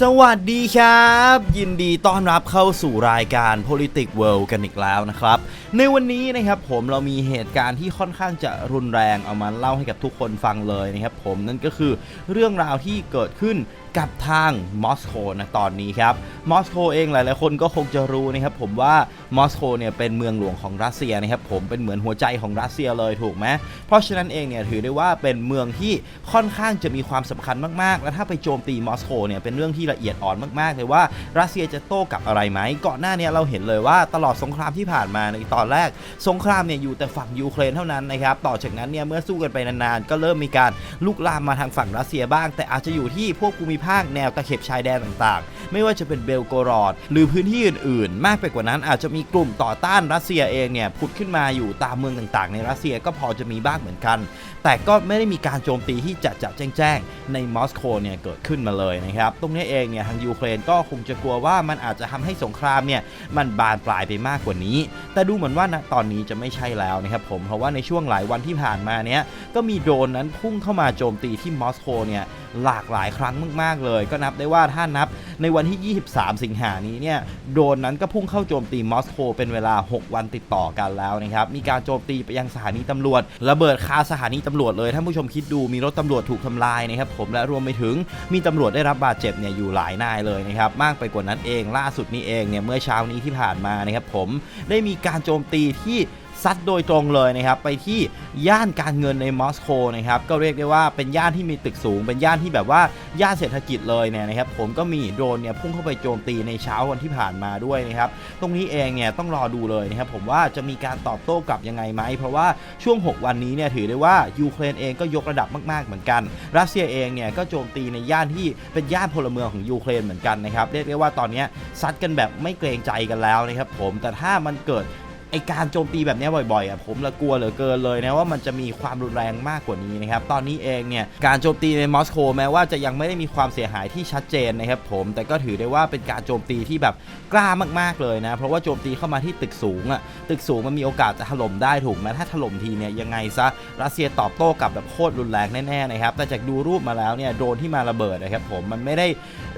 สวัสดีครับ ยินดีต้อนรับเข้าสู่รายการ Politics World กันอีกแล้วนะครับ ในวันนี้นะครับผมเรามีเหตุการณ์ที่ค่อนข้างจะรุนแรงเอามาเล่าให้กับทุกคนฟังเลยนะครับผมนั่นก็คือเรื่องราวที่เกิดขึ้นกับทางมอสโกนะตอนนี้ครับมอสโกเองหลาย ๆ คนก็คงจะรู้นะครับผมว่ามอสโกเนี่ยเป็นเมืองหลวงของรัสเซียนะครับผมเป็นเหมือนหัวใจของรัสเซียเลยถูกไหมเพราะฉะนั้นเองเนี่ยถือได้ว่าเป็นเมืองที่ค่อนข้างจะมีความสำคัญมาก ๆ และถ้าไปโจมตีมอสโกเนี่ยเป็นเรื่องที่ละเอียดอ่อนมาก ๆ เลยว่ารัสเซียจะโต้กลับอะไรไหมก่อนหน้าเนี้เราเห็นเลยว่าตลอดสงครามที่ผ่านมาในตอนแรกสงครามเนี่ยอยู่แต่ฝั่งยูเครนเท่านั้นนะครับต่อจากนั้นเนี่ยเมื่อสู้กันไปนาน ๆ ก็เริ่มมีการลุกลามมาทางฝั่งรัสเซียบ้าง แต่อาจจะอยู่ที่พวกภูมิภาคแนวตะเข็บชายแดนต่าง ๆ ไม่ว่าจะเป็นเบลโกรอด หรือพื้นที่อื่นๆ มากไปกว่านั้นอาจจะมีกลุ่มต่อต้านรัสเซียเองเนี่ยผุดขึ้นมาอยู่ตามเมืองต่างๆ ในรัสเซียก็พอจะมีบ้างเหมือนกัน แต่ก็ไม่ได้มีการโจมตีที่จะจะแจ้งๆในมอสโกเนี่ยเกิดขึ้นมาเลยนะครับตรงนี้เองเนี่ยทางยูเครนก็คงจะกลัวว่ามันอาจจะทำให้สงครามเนี่ยมันบานปลายไปมากกว่านี้ แต่ดูเหมือนว่าณตอนนี้จะไม่ใช่แล้วนะครับผมเพราะว่าในช่วงหลายวันที่ผ่านมาเนี่ยก็มีโดรนนั้นพุ่งเข้ามาโจมตีที่มอสโกเนี่ย หลากหลายครั้งมาก ๆ เลย ก็นับได้ว่าถ้านับในวันที่ 23 สิงหานี้เนี่ยโดนนั้นก็พุ่งเข้าโจมตีมอสโกเป็นเวลา 6 วันติดต่อกันแล้วนะครับ มีการโจมตีไปยังสถานีตำรวจ ระเบิดคาสถานีตำรวจเลยท่านผู้ชมคิดดูมีรถตำรวจถูกทำลายนะครับผมและรวมไปถึงมีตำรวจได้รับบาดเจ็บเนี่ยอยู่หลายนายเลยนะครับมากไปกว่านั้นเองล่าสุดนี้เองเนี่ยเมื่อเช้านี้ที่ผ่านมานะครับผมได้มีการโจมตีที่ ซัดโดยตรงเลยนะครับไปที่ย่านการเงินในมอสโกนะครับก็เรียกได้ว่าเป็นย่านที่มีตึกสูง เป็นย่านที่แบบว่าย่านเศรษฐกิจเลยเนี่ยนะครับผมก็มีโดรนเนี่ยพุ่งเข้าไปโจมตีในเช้าวันที่ผ่านมาด้วยนะครับตรงนี้เองเนี่ยต้องรอดูเลยนะครับผมว่าจะมีการตอบโต้กลับยังไงไหมเพราะว่าช่วง 6 วันนี้เนี่ยถือได้ว่ายูเครนเองก็ยกระดับมากๆเหมือนกันรัสเซียเองเนี่ยก็โจมตีในย่านที่เป็นย่านพลเมืองของยูเครนเหมือนกันนะครับเรียกได้ว่าตอนนี้ซัดกันแบบไม่เกรงใจกันแล้วนะครับผมแต่ถ้ามันเกิด ไอการโจมตีแบบนี้บ่อยๆอะผมละกลัวเหลือเกินเลยนะว่ามันจะมีความรุนแรงมากกว่านี้นะครับตอนนี้เองเนี่ยการโจมตีในมอสโกแม้ว่าจะยังไม่ได้มีความเสียหายที่ชัดเจนนะครับผมแต่ก็ถือได้ว่าเป็นการโจมตีที่แบบกล้ามากๆเลยนะเพราะว่าโจมตีเข้ามาที่ตึกสูงอะตึกสูงมันมีโอกาสจะถล่มได้ถูกไหมถ้าถล่มทีเนี่ยยังไงซะรัสเซียตอบโต้กลับแบบโคตรรุนแรงแน่ๆนะครับแต่จากดูรูปมาแล้วเนี่ยโดรนที่มาระเบิดนะครับผมมันไม่ได้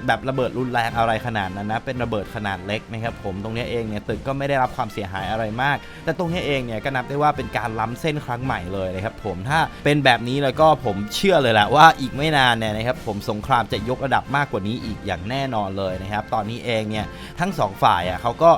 แบบระเบิดรุนแรงอะไรขนาดนั้นนะเป็นระเบิดขนาดเล็กนะครับผมตรงนี้เองเนี่ยตึกก็ไม่ได้รับความเสียหายอะไรมากแต่ตรงนี้เองเนี่ยก็นับได้ว่าเป็นการล้ำเส้นครั้งใหม่เลยนะครับผมถ้าเป็นแบบนี้แล้วก็ผมเชื่อเลยแหละว่าอีกไม่นานเนี่ยนะครับผมสงครามจะยกระดับมากกว่านี้อีกอย่างแน่นอนเลยนะครับตอนนี้เองเนี่ยทั้งสองฝ่ายอะเขาก็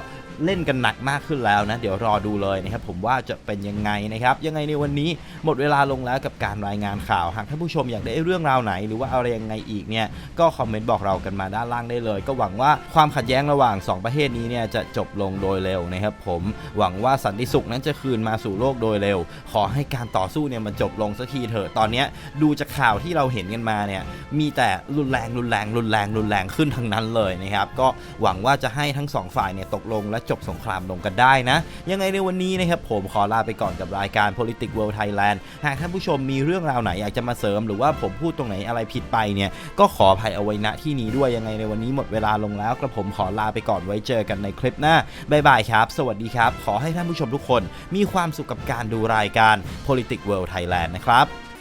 เล่นกันหนักมากขึ้นแล้วนะ เดี๋ยวรอดูเลยนะครับผมว่าจะเป็นยังไงนะครับ ยังไงในวันนี้หมดเวลาลงแล้วกับการรายงานข่าวหากท่านผู้ชมอยากได้เรื่องราวไหน หรือว่าอะไรยังไงอีกเนี่ยก็คอมเมนต์บอกเรากันมาด้านล่างได้เลย ก็หวังว่าความขัดแย้งระหว่างสองประเทศนี้เนี่ยจะจบลงโดยเร็วนะครับผมหวังว่าสันติสุขนั้นจะคืนมาสู่โลกโดยเร็ว ขอให้การต่อสู้เนี่ยมันจบลงสักทีเถอะตอนนี้ดูจากข่าวที่เราเห็นกันมาเนี่ยมีแต่รุนแรงรุนแรงรุนแรงรุนแรงขึ้นทั้งนั้นเลยนะครับก็หวังว่าจะให้ทั้งสองฝ่ายเนี่ยตกลงและจบสงครามลงกันได้นะ ยังไงในวันนี้นะครับผมขอลาไปก่อนกับรายการ Politics World Thailand หากท่านผู้ชมมีเรื่องราวไหนอยากจะมาเสริม หรือว่าผมพูดตรงไหนอะไรผิดไปเนี่ยก็ขออภัยเอาไว้ณที่นี้ด้วยยังไงในวันนี้หมดเวลาลงแล้วกระผมขอลาไปก่อนไว้เจอกันในคลิปหน้าบายบายครับ สวัสดีครับ ขอให้ท่านผู้ชมทุกคน มีความสุขกับการดูรายการ Politics World Thailand นะครับ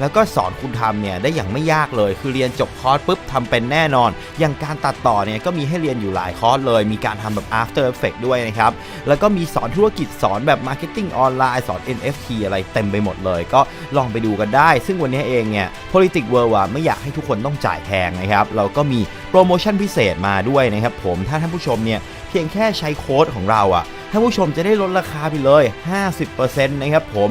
แล้วก็สอนคุณทำเนี่ยได้อย่างไม่ยากเลย คือเรียนจบคอร์สปุ๊บทำเป็นแน่นอน อย่างการตัดต่อเนี่ยก็มีให้เรียนอยู่หลายคอร์สเลย มีการทำแบบ After Effects ด้วยนะครับ แล้วก็มีสอนธุรกิจสอนแบบ Marketing ออนไลน์สอน NFT อะไรเต็มไปหมดเลย ก็ลองไปดูกันได้ ซึ่งวันนี้เองเนี่ย Politics World อะไม่อยากให้ทุกคนต้องจ่ายแพงนะครับเราก็มีโปรโมชั่นพิเศษมาด้วยนะครับผมถ้าท่านผู้ชมเนี่ยเพียงแค่ใช้โค้ดของเราอะท่านผู้ชมจะได้ลดราคาไปเลย 50%นะครับผม